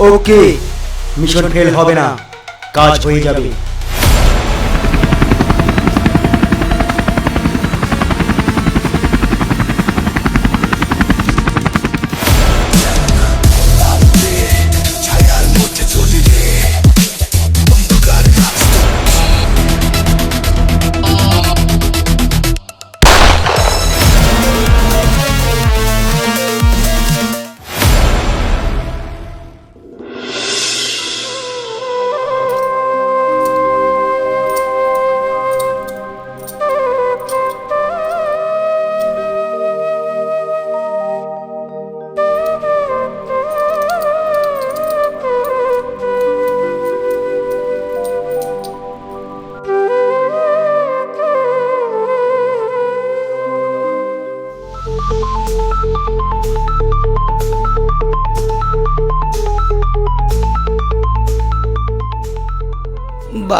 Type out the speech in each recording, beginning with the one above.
ওকে mission fail হবে না। কাজ হয়ে যাবে।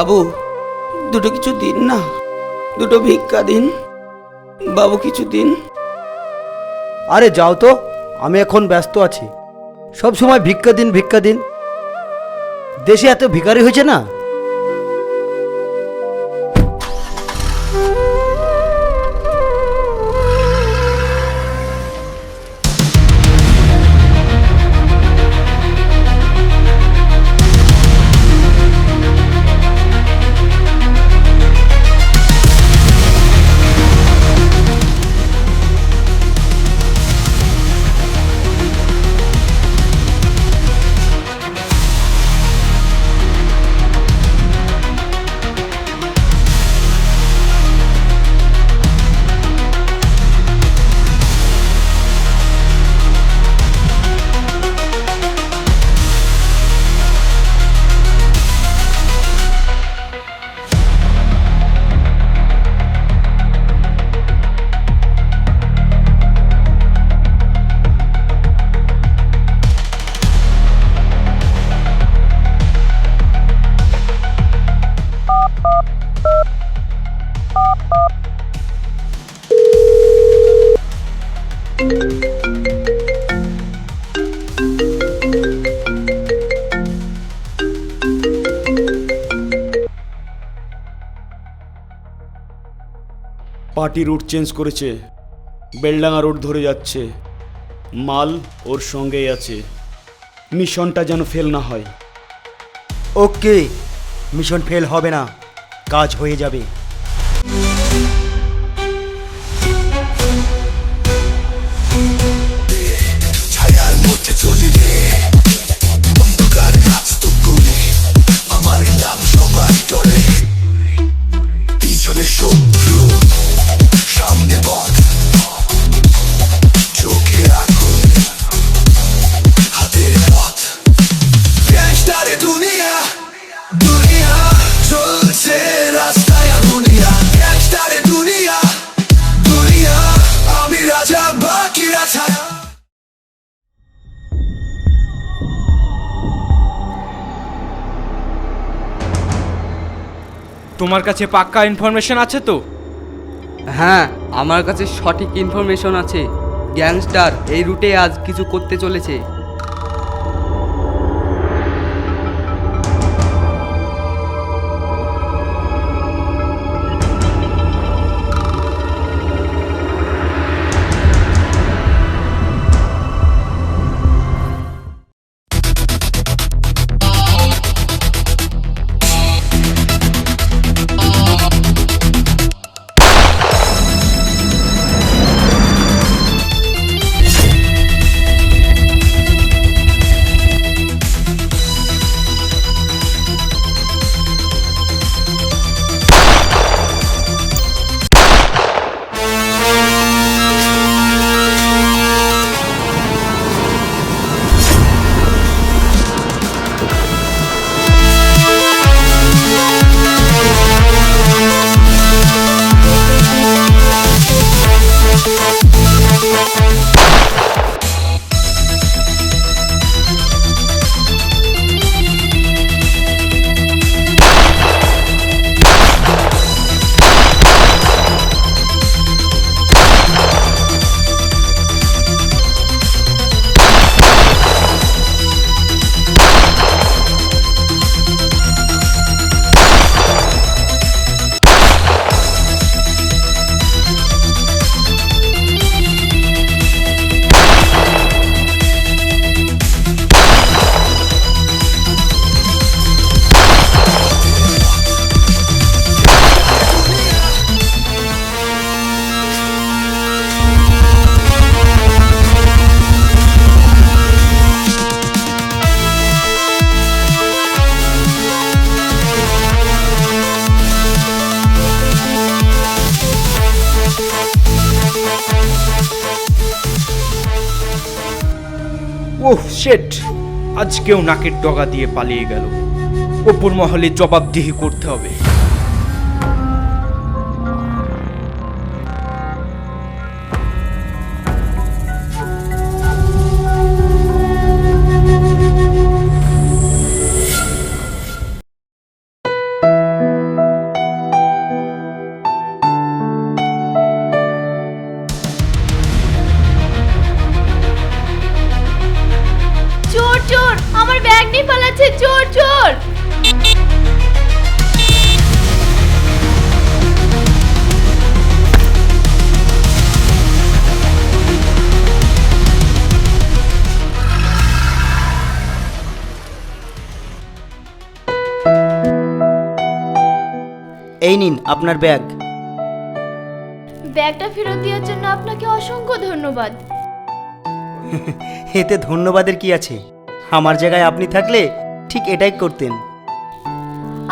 বাবু, দুটো কিছু দিন না, দুটো ভিক্ষা দিন। বাবু, কিছু দিন। আরে যাও তো, আমি এখন ব্যস্ত আছি। সব সময় ভিক্ষা দিন ভিক্ষা দিন। দেশে এত ভিখারি হয়েছে না? পার্টি রুট চেঞ্জ করেছে বেলডাঙা রোড ধরে যাচ্ছে, মাল ওর সঙ্গেই আছে। মিশনটা যেন ফেল না হয়। ওকে, মিশন ফেল হবে না, কাজ হয়ে যাবে। তোমার কাছে পাক্কা ইনফরমেশন আছে তো? হ্যাঁ আমার কাছে সঠিক ইনফরমেশন আছে। গ্যাংস্টার এই রুটে আজ কিছু করতে চলেছে। শেট আজকেও নাকের ডগা দিয়ে পালিয়ে গেল। ওপর মহলে জবাবদিহি করতে হবে। আমার ব্যাগ নিয়ে পালাচ্ছে চোর চোর এই নিন আপনার ব্যাগ। ব্যাগটা ফেরত দেওয়ার জন্য আপনাকে অসংখ্য ধন্যবাদ। এতে ধন্যবাদের কি আছে? আমার জায়গায় আপনি থাকলে ঠিক এটাই করতেন।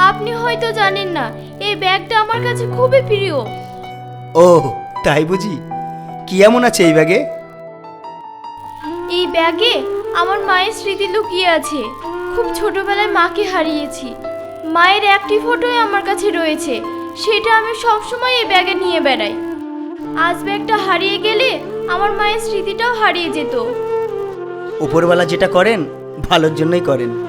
আপনি হয়তো জানেন না এই ব্যাগটা আমার কাছে খুবই প্রিয়। ও তাই বুঝি। কি এমন আছে এই ব্যাগে? এই ব্যাগে আমার মায়ের স্মৃতি লুকিয়ে আছে। খুব ছোটবেলায় মাকে হারিয়েছি। মায়ের একটি ফটোই আমার কাছে রয়েছে। সেটা আমি সবসময় এই ব্যাগে নিয়ে বেড়াই। আজ ব্যাগটা হারিয়ে গেলে আমার মায়ের স্মৃতিটাও হারিয়ে যেত। উপরবেলা যেটা করেন ভালোর জন্যই করেন।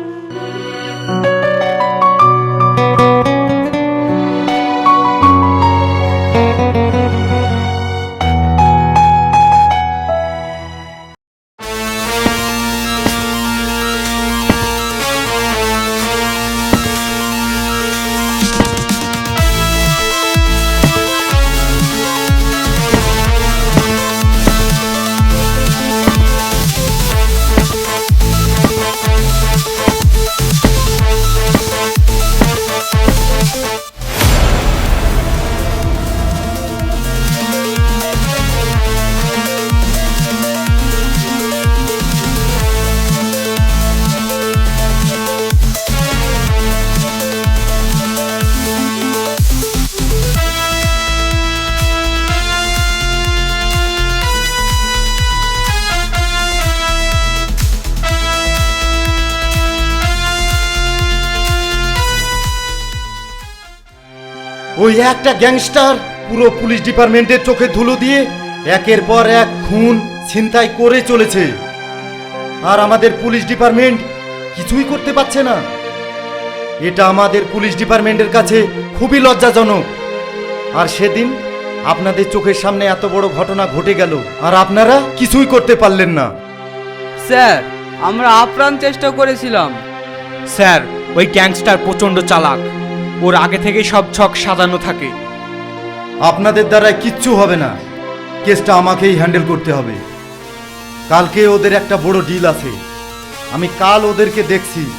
ওই একটা গ্যাংস্টার পুরো পুলিশ ডিপার্টমেন্টের চোখে ধুলো দিয়ে একের পর এক খুন ছিনতাই করে চলেছে। আর আমাদের পুলিশ ডিপার্টমেন্ট কিছুই করতে পারছে না। এটা আমাদের পুলিশ ডিপার্টমেন্টের কাছে খুবই লজ্জাজনক। আর সেদিন আপনাদের চোখের সামনে এত বড় ঘটনা ঘটে গেল আর আপনারা কিছুই করতে পারলেন না। স্যার আমরা আপ্রাণ চেষ্টা করেছিলাম। স্যার ওই গ্যাংস্টার প্রচণ্ড চালাক। ওর আগে থেকেই সব ছক সাজানো থাকে। আপনাদের দ্বারা কিচ্ছু হবে না। কেসটা আমাকেই হ্যান্ডেল করতে হবে। কালকে ওদের একটা বড় ডিল আছে। আমি কাল ওদেরকে দেখছি।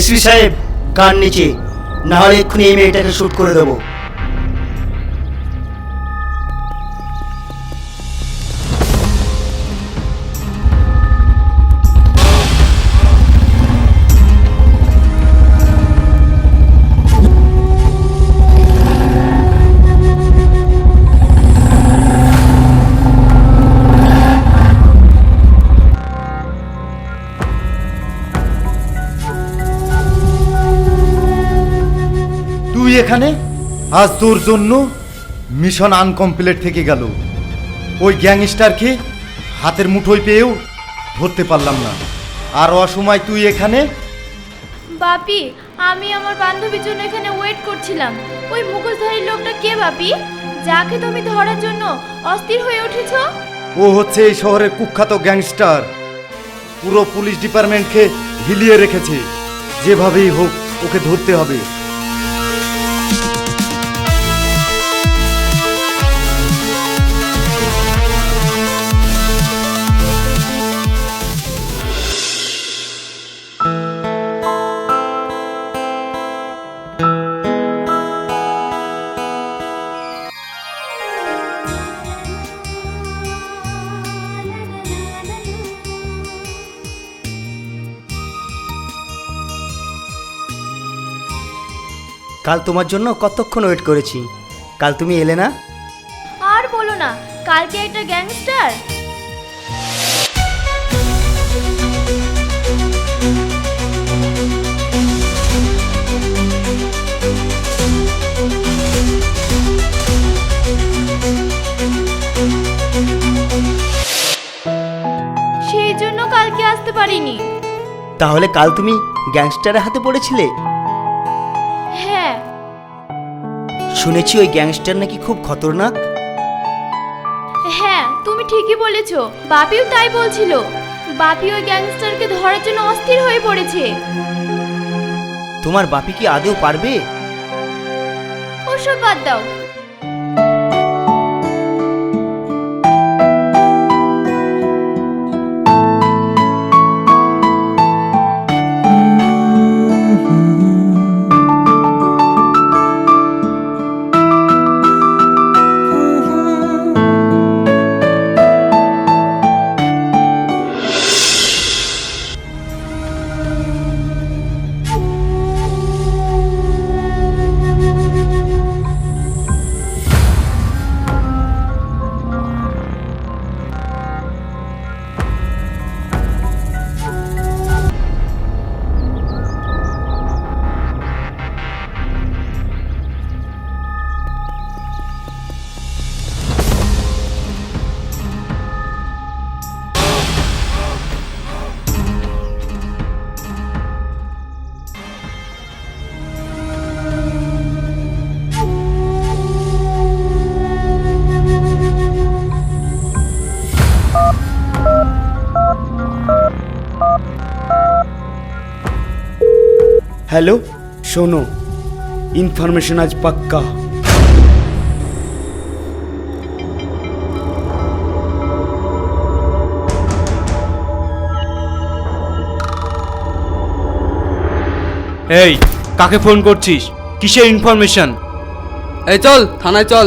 এসপি সাহেব গান নিচে। নাহলে এক্ষুনি এই মেয়েটাকে শ্যুট করে দেবো। এখানে? আজ তোর জন্য মিশন আনকমপ্লিট থেকে গেল। ওই গ্যাংস্টারকে হাতের মুঠোয় পেয়েও ধরতে পারলাম না। আর অসময় তুই এখানে? বাপি আমি আমার বান্ধবীর জন্য এখানে ওয়েট করছিলাম। ওই মুখোশধারী লোকটা কে বাপি? যাকে তুমি ধরার জন্য অস্থির হয়ে উঠেছো? ও হচ্ছে এই শহরের কুখ্যাত গ্যাংস্টার। পুরো পুলিশ ডিপার্টমেন্টকে হিলিয়ে রেখেছে। যেভাবেই হোক ওকে ধরতে হবে। কাল তোমার জন্য কতক্ষণ ওয়েট করেছি? কাল তুমি এলে না? আর বলো না কালকে একটা গ্যাংস্টার? সেই জন্য কালকে আসতে পারিনি। তাহলে কাল তুমি গ্যাংস্টারের হাতে পড়েছিলে? শুনেছি ওই গ্যাংস্টার নাকি খুব খতরনাক। হ্যাঁ তুমি ঠিকই বলেছ বাপিও তাই বলছিল। বাপি ওই গ্যাংস্টারকে ধরার জন্য অস্থির হয়ে পড়েছে। তোমার বাপি কি আদেও পারবে? ওসব বাদ দাও হ্যালো শোনো ইনফরমেশন আজ পাক্কা। এই কাকে ফোন করছিস? কিসের ইনফরমেশন এই চল থানায় চল।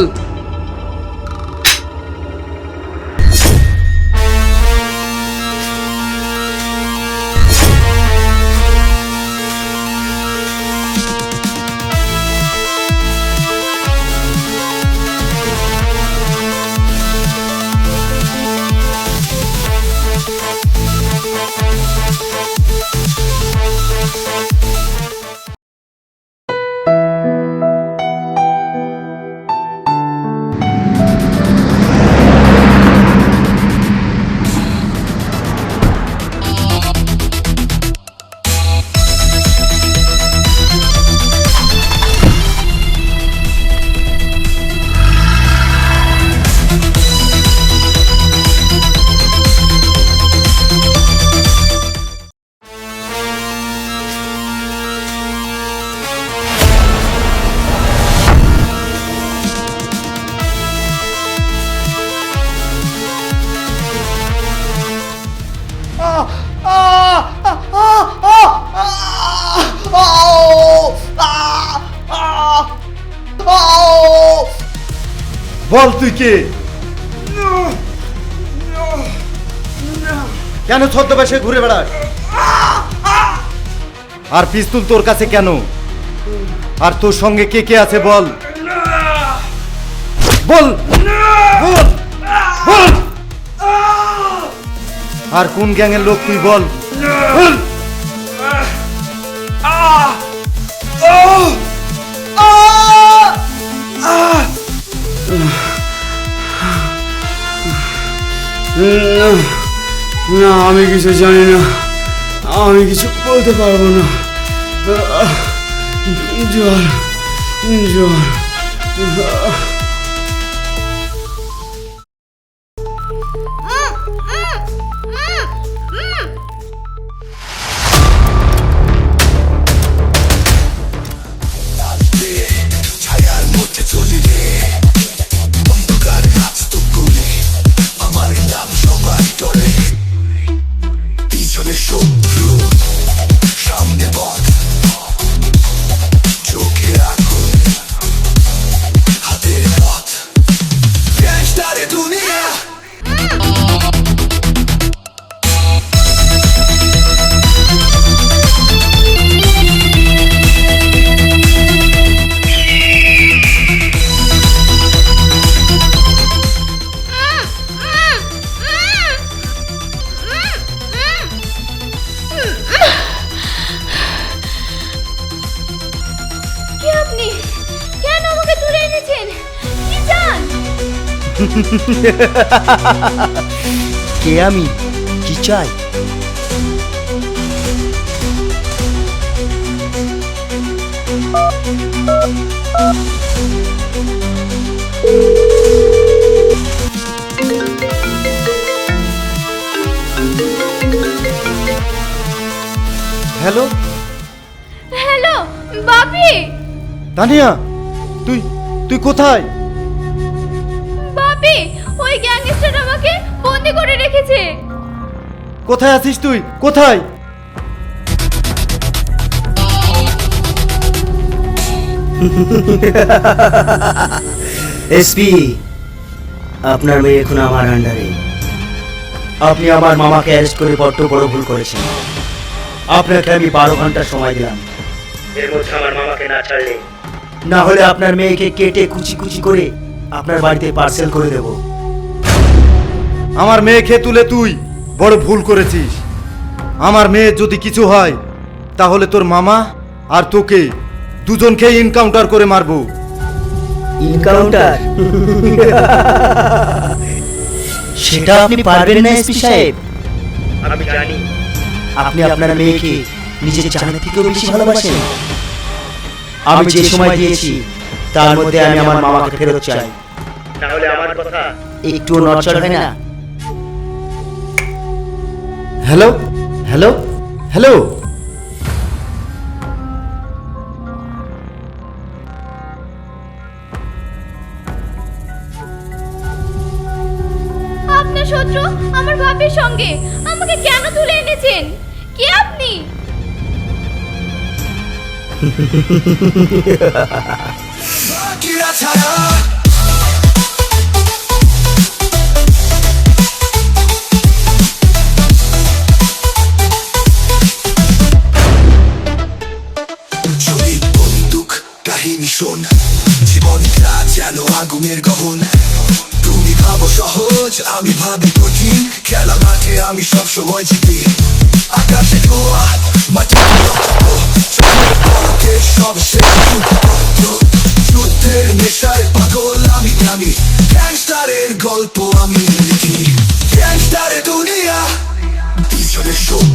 বল তুই কে? কেন ছদ্মবেশে ঘুরে বেড়াস? আর পিস্তুল তোর কাছে কেন? আর তোর সঙ্গে কে কে আছে বল? বল! বল! বল! আর কোন গ্যাংয়ের লোক তুই বল? না আমি কিছু জানি না আমি কিছু বলতে পারব না আহ, জল জল কে আমি? কি চাই? হ্যালো? হ্যালো বাপি! তানিয়া তুই তুই কোথায়? কোথায় আছিস তুই? কোথায়? এসপি আপনার মেয়ে এখন আমার আন্ডারে। আপনি আমার মামাকে অ্যারেস্ট করে বড্ড বড় ভুল করেছেন। আপনাকে আমি বারো ঘণ্টা সময় দিলাম। এর মধ্যে আমার মামাকে না ছাড়লে না হলে আপনার মেয়েকে কেটে কুচি কুচি করে আপনার বাড়িতে পার্সেল করে দেব। আমার মেয়েকে তুলে তুই। বড় ভুল করেছিস। আমার মেয়ের যদি কিছু হয় তাহলে তোর মামা আর তোকে দুজনকে ইনকাউন্টার করে মারবো। ইনকাউন্টার সেটা আপনি পারবেন না এসপি সাহেব। আমি জানি। আপনি আপনার মেয়েকে নিজের জানা থেকেও বেশি ভালোবাসেন। আমি যে সময় দিয়েছি তার মধ্যে আমি আমার মামাকে ফেরত চাই। তাহলে আমার কথা একটু নড়চড় হয় না। হ্যালো হ্যালো হ্যালো আপনার শত্রু আমার বাপের সঙ্গে। আমাকে কেন তুলে এনেছেন? কে আপনি? ছায়া গল্প আমি লিখি গ্যাংস্টারের দুনিয়া পিছনে শত্রু